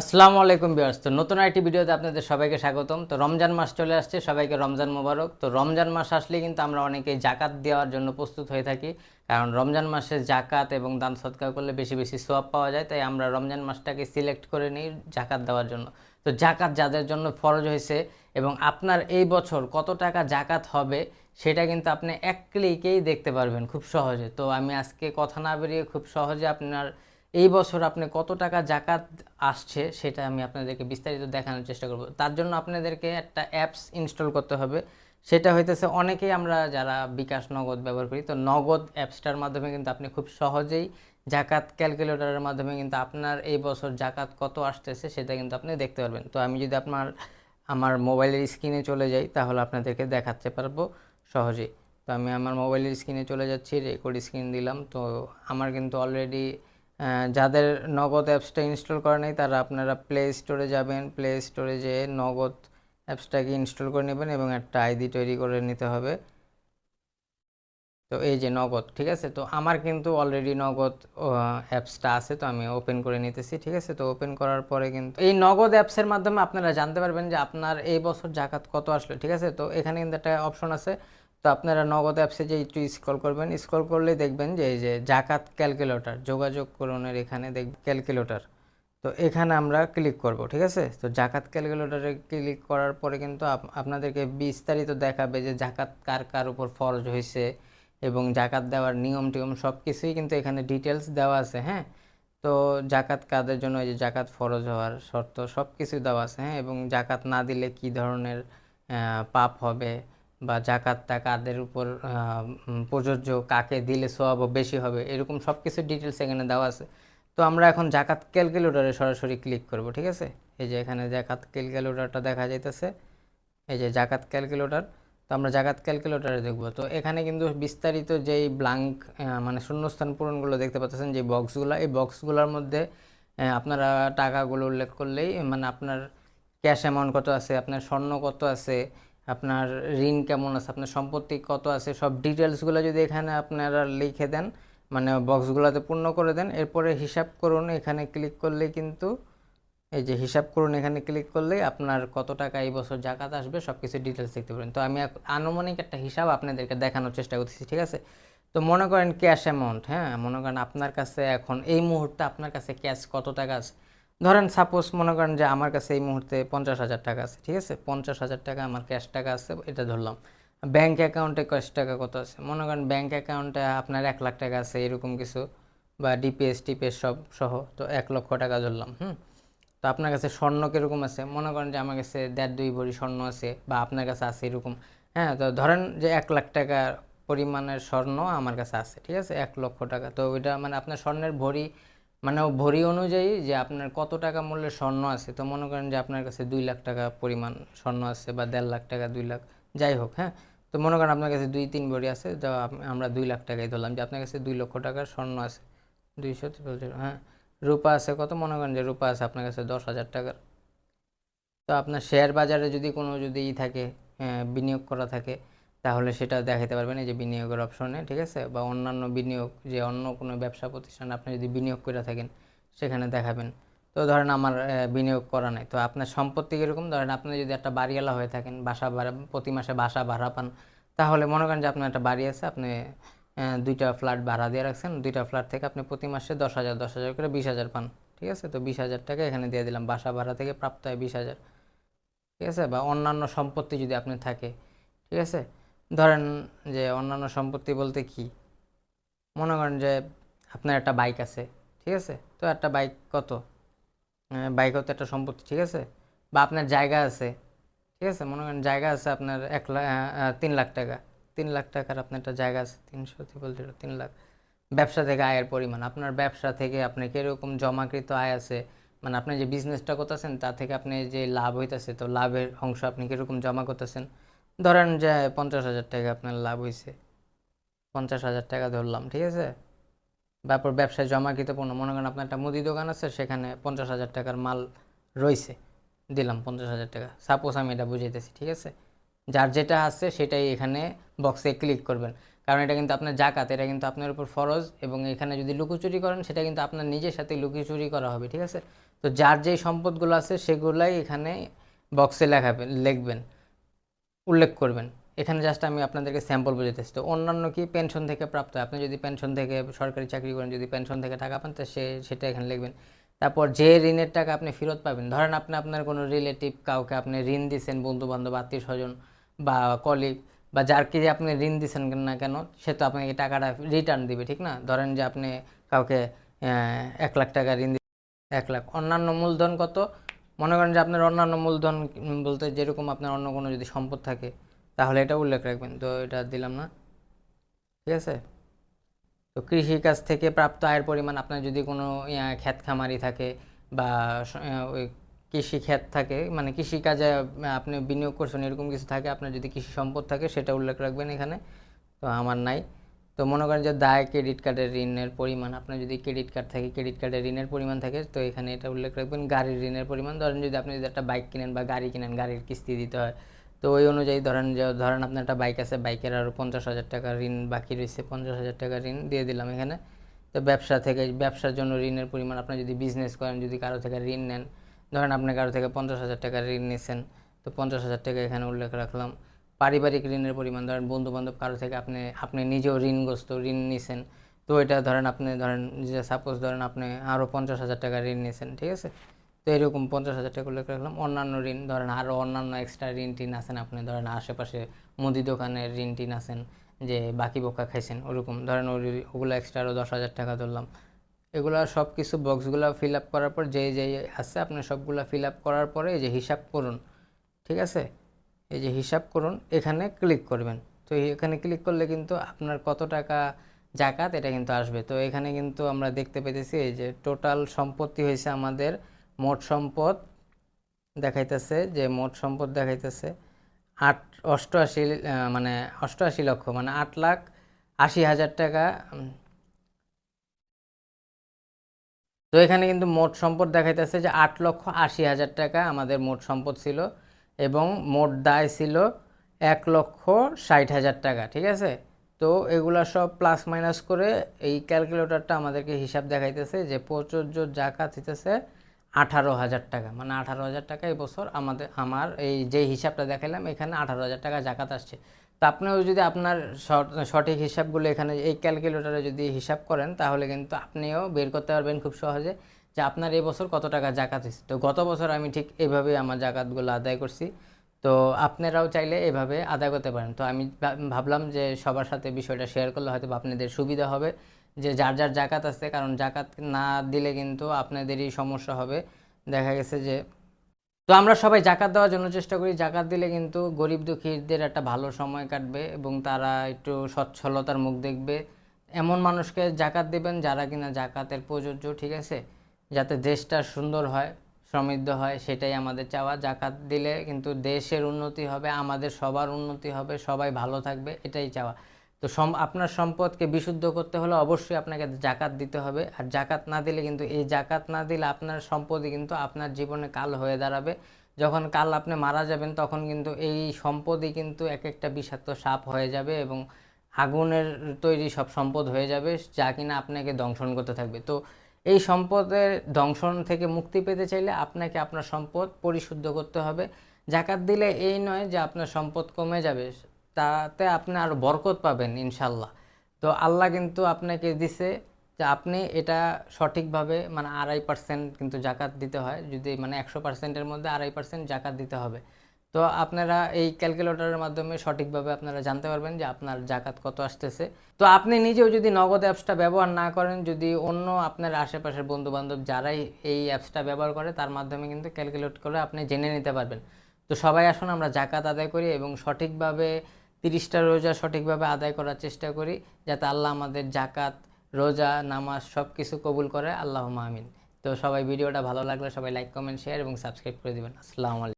আসসালামু আলাইকুম বিয়ার্স তো নতুন একটি ভিডিওতে আপনাদের সবাইকে স্বাগতম। তো রমজান মাস চলে আসছে, সবাইকে রমজান মোবারক। তো রমজান মাস আসলে কিন্তু আমরা অনেকে জাকাত দেওয়ার জন্য প্রস্তুত হয়ে থাকি। কারণ রমজান মাসে জাকাত এবং দান সৎকার করলে বেশি বেশি সোয়াব পাওয়া যায়, তাই আমরা রমজান মাসটাকে সিলেক্ট করে নিই জাকাত দেওয়ার জন্য। তো জাকাত যাদের জন্য ফরজ হয়েছে এবং আপনার এই বছর কত টাকা জাকাত হবে, সেটা কিন্তু আপনি এক ক্লিকেই দেখতে পারবেন খুব সহজে। তো আমি আজকে কথা না বেরিয়ে খুব সহজে আপনার এই বছর আপনি কত টাকা জাকাত আসছে সেটা আমি আপনাদেরকে বিস্তারিত দেখানোর চেষ্টা করব। তার জন্য আপনাদেরকে একটা অ্যাপস ইনস্টল করতে হবে। সেটা হইতেছে অনেকেই আমরা যারা বিকাশ নগদ ব্যবহার করি, তো নগদ অ্যাপসটার মাধ্যমে কিন্তু আপনি খুব সহজেই জাকাত ক্যালকুলেটরের মাধ্যমে কিন্তু আপনার এই বছর জাকাত কত আসতেছে সেটা কিন্তু আপনি দেখতে পারবেন। তো আমি যদি আপনার, আমার মোবাইলের স্ক্রিনে চলে যাই, তাহলে আপনাদেরকে দেখাতে পারব সহজেই তো আমি আমার মোবাইলের স্ক্রিনে চলে যাচ্ছি, রেকর্ড স্ক্রিন দিলাম, তো আমার কিন্তু অলরেডি যাদের নগদ অ্যাপসটা ইনস্টল করা নেই, তারা আপনারা প্লে স্টোরে যাবেন। প্লে স্টোরে যেয়ে নগদ অ্যাপসটাকে ইনস্টল করে নেবেন এবং একটা আইডি তৈরি করে নিতে হবে। তো এই যে নগদ, ঠিক আছে? তো আমার কিন্তু অলরেডি নগদ অ্যাপসটা আছে, তো আমি ওপেন করে নিতেছি, ঠিক আছে? তো ওপেন করার পরে কিন্তু এই নগদ অ্যাপসের মাধ্যমে আপনারা জানতে পারবেন যে আপনার এই বছর জাকাত কত আসলো, ঠিক আছে? তো এখানে কিন্তু একটা অপশন আছে। তো আপনারা নগদ অ্যাপসে যে একটু স্ক্রল করবেন স্ক্রল করলে দেখবেন যে এই যে জাকাত ক্যালকুলেটর যোগাযোগ করণের এখানে দেখ ক্যালকুলেটর তো এখানে আমরা ক্লিক করব, ঠিক আছে? তো জাকাত ক্যালকুলেটরে ক্লিক করার পরে কিন্তু আপ- আপনাদেরকে বিস্তারিত দেখাবে যে জাকাত কার কার উপর ফরজ হয়েছে এবং জাকাত দেওয়ার নিয়ম টিয়ম সব কিছুই কিন্তু এখানে ডিটেলস দেওয়া আছে হ্যাঁ? তো জাকাত কাদের জন্য, এই যে জাকাত ফরজ হওয়ার শর্ত সব কিছু দেওয়া আছে হ্যাঁ? এবং জাকাত না দিলে কি ধরনের পাপ হবে? বা জাকাতটা কাদের উপর প্রযোজ্য কাকে দিলে সওয়াব বেশি হবে, এরকম সব কিছু ডিটেলস এখানে দেওয়া আছে। তো আমরা এখন জাকাত ক্যালকুলেটরে সরাসরি ক্লিক করব, ঠিক আছে? এই যে এখানে জাকাত ক্যালকুলেটরটা দেখা যাইতেছে। এই যে জাকাত ক্যালকুলেটর তো আমরা জাকাত ক্যালকুলেটরে দেখব। তো এখানে কিন্তু বিস্তারিত যেই ব্লাঙ্ক মানে শূন্যস্থান পূরণগুলো দেখতে পাচ্ছেন, যে বক্সগুলো এই বক্সগুলোর মধ্যে আপনারা টাকাগুলো উল্লেখ করলেই মানে আপনার ক্যাশ অ্যামাউন্ট কত আছে, আপনার স্বর্ণ কত আছে আপনার ঋণ কেমন আছে, আপনার সম্পত্তি কত আছে, সব ডিটেলসগুলো যদি এখানে আপনারা লিখে দেন মানে বক্সগুলোতে পূর্ণ করে দেন, এরপরে হিসাব করুন, এখানে ক্লিক করলেই কিন্তু, এই যে হিসাব করুন, এখানে ক্লিক করলেই আপনার কত টাকা এই বছর জাকাত আসবে সব কিছু ডিটেলস দেখতে পারেন। তো আমি আনুমানিক একটা হিসাব আপনাদেরকে দেখানোর চেষ্টা করতেছি, ঠিক আছে? তো মনে করেন ক্যাশ অ্যামাউন্ট হ্যাঁ? মনে করেন আপনার কাছে এখন এই মুহূর্তে আপনার কাছে ক্যাশ কত টাকা আছে? ধরেন সাপোজ মনে করেন যে আমার কাছে এই মুহূর্তে পঞ্চাশ হাজার টাকা আছে, ঠিক আছে? পঞ্চাশ হাজার টাকা আমার ক্যাশ টাকা আছে, এটা ধরলাম। ব্যাংক অ্যাকাউন্টে ক্যাশ টাকা কত আছে? মনে করেন ব্যাংক অ্যাকাউন্টে আপনার এক লাখ টাকা আছে, এরকম কিছু, বা ডিপিএস টিপিএস সব সহ, তো এক লক্ষ টাকা ধরলাম, হুম? তো আপনার কাছে স্বর্ণ কীরকম আছে? মনে করেন যে আমার কাছে দেড় দুই ভরি স্বর্ণ আছে, বা আপনার কাছে আছে এরকম হ্যাঁ? তো ধরেন যে এক লাখ টাকা পরিমাণের স্বর্ণ আমার কাছে আছে, ঠিক আছে? এক লক্ষ টাকা, তো ওইটা মানে আপনার স্বর্ণের ভরি মানে ভরি অনুযায়ী যে আপনার কত টাকা মূল্যের স্বর্ণ আছে তো মনে করেন যে আপনার কাছে দুই লাখ টাকা পরিমাণ স্বর্ণ আছে বা দেড় লাখ টাকা দুই লাখ যাই হোক হ্যাঁ? তো মনে করেন আপনার কাছে দুই তিন ভরি আছে তো আমরা দুই লাখ টাকাই ধরলাম যে আপনার কাছে দুই লক্ষ টাকার স্বর্ণ আছে দুইশো হ্যাঁ? রূপা আছে কত? মনে করেন যে রূপা আছে আপনার কাছে দশ হাজার টাকার। তো আপনার শেয়ার বাজারে যদি কোনো যদি ই থাকে আহ, বিনিয়োগ করা থাকে তাহলে সেটা দেখাতে পারবেন এই যে বিনিয়োগের অপশনে ঠিক আছে? বা অন্যান্য বিনিয়োগ, যে অন্য কোনো ব্যবসা প্রতিষ্ঠানে আপনি যদি বিনিয়োগ করে থাকেন, সেখানে দেখাবেন। তো ধরেন আমার বিনিয়োগ করা নাই। তো আপনার সম্পত্তি কীরকম? ধরেন আপনি যদি একটা বাড়িওয়ালা হয়ে থাকেন, বাসা ভাড়া, প্রতি মাসে বাসা ভাড়া পান, তাহলে মনে করেন যে আপনার একটা বাড়ি আছে, আপনি দুইটা ফ্ল্যাট ভাড়া দিয়ে রাখছেন, দুইটা ফ্ল্যাট থেকে আপনি প্রতি মাসে দশ হাজার দশ হাজার করে বিশ হাজার পান, ঠিক আছে? তো বিশ হাজার টাকা এখানে দিয়ে দিলাম, বাসা ভাড়া থেকে প্রাপ্ত হয় বিশ হাজার, ঠিক আছে? বা অন্যান্য সম্পত্তি যদি আপনি থাকে, ঠিক আছে? ধরেন যে অন্যান্য সম্পত্তি বলতে কি? মনে করেন যে আপনার একটা বাইক আছে, ঠিক আছে? তো একটা বাইক কত? বাইকও তো একটা সম্পত্তি, ঠিক আছে? বা আপনার জায়গা আছে, ঠিক আছে? মনে করেন জায়গা আছে আপনার এক লাখ তিন লাখ টাকা। তিন লাখ টাকার আপনার একটা জায়গা আছে, তিনশো বলতে তিন লাখ। ব্যবসা থেকে আয়ের পরিমাণ, আপনার ব্যবসা থেকে আপনার কীরকম জমাকৃত আয় আছে? মানে আপনি যে বিজনেসটা করতেছেন, তা থেকে আপনি যে লাভ হইতেছে, তো লাভের অংশ আপনি কীরকম জমা করতেছেন? ধরেন যে পঞ্চাশ হাজার টাকা আপনার লাভ হয়েছে পঞ্চাশ হাজার টাকা ধরলাম, ঠিক আছে? ব্যাপার ব্যবসায় জমাকৃত পণ্য, মনে করেন আপনার একটা মুদি দোকান আছে, সেখানে পঞ্চাশ হাজার টাকার মাল রয়েছে দিলাম পঞ্চাশ হাজার টাকা। সাপোজ আমি এটা বুঝাইতেছি, ঠিক আছে? যার যেটা আছে সেটাই এখানে বক্সে ক্লিক করবেন। কারণ এটা কিন্তু আপনার জাকাত, এটা কিন্তু আপনার উপর ফরজ এবং এখানে যদি লুকোচুরি করেন, সেটা কিন্তু আপনার নিজের সাথে লুকোচুরি করা হবে, ঠিক আছে? তো যার যেই সম্পদগুলো আছে, সেগুলাই এখানে বক্সে লেখাবেন লিখবেন। উল্লেখ করবেন। এখানে জাস্ট আমি আপনাদেরকে স্যাম্পল বুঝাতেছি তো অন্যান্য কি পেনশন থেকে প্রাপ্ত? হয়। আপনি যদি পেনশন থেকে সরকারি চাকরি করেন, যদি পেনশন থেকে টাকা পান, তো সে, সেটা এখানে লিখবেন। তারপর যে ঋণের টাকা আপনি ফেরত পাবেন, ধরেন আপনি আপনার কোনো রিলেটিভ কাউকে আপনি ঋণ দিচ্ছেন বন্ধু বান্ধব আত্মীয় স্বজন বা কলিগ বা যারকে যে আপনি ঋণ দিচ্ছেন না কেন, সে তো আপনাকে টাকাটা রিটার্ন দিবে, ঠিক না? ধরেন যে আপনি কাউকে এক লাখ টাকা ঋণ এক লাখ। অন্যান্য মূলধন কত? মনে করেন যে আপনার অন্যান্য মূলধন বলতে যেরকম আপনার অন্য কোনো যদি সম্পদ থাকে, তাহলে এটা উল্লেখ রাখবেন। তো এটা দিলাম না। ঠিক আছে? তো কৃষিকাজ থেকে প্রাপ্ত আয়ের পরিমাণ আপনার যদি কোনো ক্ষেত খামারি থাকে বা ওই কৃষি ক্ষেত থাকে মানে কৃষিকাজে আপনি বিনিয়োগ করছেন, এরকম কিছু থাকে, আপনার যদি কৃষি সম্পদ থাকে, সেটা উল্লেখ রাখবেন এখানে। তো আমার নাই। তো মনে করেন যে দায় ক্রেডিট কার্ডের ঋণের পরিমাণ আপনার যদি ক্রেডিট কার্ড থাকে ক্রেডিট কার্ডের ঋণের পরিমাণ থাকে, তো এখানে এটা উল্লেখ রাখবেন, গাড়ির ঋণের পরিমাণ। ধরেন যদি আপনি যদি একটা বাইক কিনেন বা গাড়ি কিনেন, গাড়ির কিস্তি দিতে হয়, তো ওই অনুযায়ী ধরেন যে, ধরেন আপনার একটা বাইক আছে বাইকের আরও পঞ্চাশ হাজার টাকা ঋণ বাকি রয়েছে, পঞ্চাশ হাজার টাকা ঋণ দিয়ে দিলাম এখানে। তো ব্যবসা থেকে, ব্যবসার জন্য ঋণের পরিমাণ আপনি যদি বিজনেস করেন, যদি কারও থেকে ঋণ নেন, ধরেন আপনি কারও থেকে পঞ্চাশ হাজার টাকা ঋণ নিয়েছেন তো পঞ্চাশ হাজার টাকা এখানে উল্লেখ রাখলাম। পারিবারিক ঋণের পরিমাণ, ধরেন বন্ধু বান্ধব কারও থেকে আপনি আপনি নিজেও ঋণগ্রস্ত, ঋণ নিছেন। তো এটা ধরেন আপনি, ধরেন যে সাপোজ ধরেন আপনি আরও পঞ্চাশ হাজার টাকা ঋণ নিয়েছেন ঠিক আছে? তো এরকম পঞ্চাশ হাজার টাকা উল্লেখ রাখলাম, অন্যান্য ঋণ, ধরেন আরও অন্যান্য এক্সট্রা ঋণ টিন আছেন আপনি, ধরেন আশেপাশে মুদি দোকানের ঋণ টিন আছেন যে বাকি বোকা খাইছেন, ওরকম, ধরেন ওগুলো এক্সট্রা আরও দশ হাজার টাকা ধরলাম। এগুলো সব কিছু বক্সগুলো ফিল আপ করার পর, যেই যেই আছে আপনি সবগুলো ফিল আপ করার পরে যে হিসাব করুন, ঠিক আছে? এই যে হিসাব করুন, এখানে ক্লিক করবেন। তো এখানে ক্লিক করলে কিন্তু আপনার কত টাকা জাকাত এটা কিন্তু আসবে। তো এখানে কিন্তু আমরা দেখতে পেতেছি এই যে টোটাল সম্পত্তি হয়েছে আমাদের মোট সম্পদ দেখাইতেছে, যে মোট সম্পদ দেখাইতেছে আট, অষ্টআশি মানে অষ্টআশি লক্ষ মানে আট লাখ আশি হাজার টাকা। তো এখানে কিন্তু মোট সম্পদ দেখাইতেছে যে আট লক্ষ আশি হাজার টাকা আমাদের মোট সম্পদ ছিল। এবং মোট দায় ছিল এক লক্ষ ষাট হাজার টাকা, ঠিক আছে? তো এগুলা সব প্লাস মাইনাস করে এই ক্যালকুলেটরটা আমাদেরকে হিসাব দেখাইতেছে যে প্রযোজ্য জাকাত হইতেছে আঠারো হাজার টাকা। মানে আঠারো হাজার টাকা এই বছর আমাদের আমার এই যে হিসাবটা দেখাইলাম, এখানে আঠারো হাজার টাকা জাকাত আসছে। তো আপনিও যদি আপনার সঠিক হিসাবগুলো এখানে এই ক্যালকুলেটরে যদি হিসাব করেন, তাহলে কিন্তু আপনিও বের করতে পারবেন খুব সহজে। যে আপনার বছর কত টাকা জাকাত হয়েছে? তো গত বছর আমি ঠিক এইভাবেই আমার জাকাতগুলো আদায় করছি। তো আপনারাও চাইলে এভাবে আদায় করতে পারেন। তো আমি ভাবলাম যে সবার সাথে বিষয়টা শেয়ার করলে হয়তো আপনাদের সুবিধা হবে যে যার যার জাকাত আছে, কারণ জাকাত না দিলে কিন্তু আপনাদেরই সমস্যা হবে। দেখা গেছে যে, তো আমরা সবাই জাকাত দেওয়ার জন্য চেষ্টা করি। জাকাত দিলে কিন্তু গরিব দুঃখীদের একটা ভালো সময় কাটবে এবং তারা একটু সচ্ছলতার মুখ দেখবে। এমন মানুষকে জাকাত দেবেন যারা কিনা জাকাতের প্রযোজ্য, ঠিক আছে? যাতে দেশটা সুন্দর হয়, সমৃদ্ধ হয়, সেটাই আমাদের চাওয়া। জাকাত দিলে কিন্তু দেশের উন্নতি হবে, আমাদের সবার উন্নতি হবে, সবাই ভালো থাকবে, এটাই চাওয়া। তো সম আপনার সম্পদকে বিশুদ্ধ করতে হলে অবশ্যই আপনাকে জাকাত দিতে হবে। আর জাকাত না দিলে কিন্তু, এই জাকাত না দিলে আপনার সম্পদই কিন্তু আপনার জীবনে কাল হয়ে দাঁড়াবে। যখন কাল আপনি মারা যাবেন, তখন কিন্তু এই সম্পদই কিন্তু এক একটা বিষাক্ত সাপ হয়ে যাবে এবং আগুনের তৈরি সব সম্পদ হয়ে যাবে, যা কিনা আপনাকে দংশন করতে থাকবে। তো এই সম্পদের দংশন থেকে মুক্তি পেতে চাইলে আপনাকে আপনার সম্পদ পরিশুদ্ধ করতে হবে। জাকাত দিলে এই নয় যে আপনার সম্পদ কমে যাবে, তাতে আপনি আরও বরকত পাবেন ইনশাল্লাহ তো আল্লাহ কিন্তু আপনাকে দিছে যে আপনি এটা সঠিকভাবে মানে আড়াই পার্সেন্ট কিন্তু জাকাত দিতে হয়, যদি মানে একশো পার্সেন্টের মধ্যে আড়াই পার্সেন্ট জাকাত দিতে হবে। তো আপনারা এই ক্যালকুলেটরের মাধ্যমে সঠিকভাবে আপনারা জানতে পারবেন যে আপনার জাকাত কত আসতেছে। তো আপনি নিজেও যদি নগদ অ্যাপসটা ব্যবহার না করেন, যদি অন্য আপনার আশেপাশের বন্ধু বান্ধব যারাই এই অ্যাপসটা ব্যবহার করে, তার মাধ্যমে কিন্তু ক্যালকুলেট করে আপনি জেনে নিতে পারবেন। তো সবাই আসুন, আমরা জাকাত আদায় করি এবং সঠিকভাবে তিরিশটা রোজা সঠিকভাবে আদায় করার চেষ্টা করি, যাতে আল্লাহ আমাদের জাকাত, রোজা, নামাজ সব কিছু কবুল করে। আল্লাহ আমিন। তো সবাই ভিডিওটা ভালো লাগলে সবাই লাইক, কমেন্ট, শেয়ার এবং সাবস্ক্রাইব করে দিবেন। আসসালামু আলাইকুম।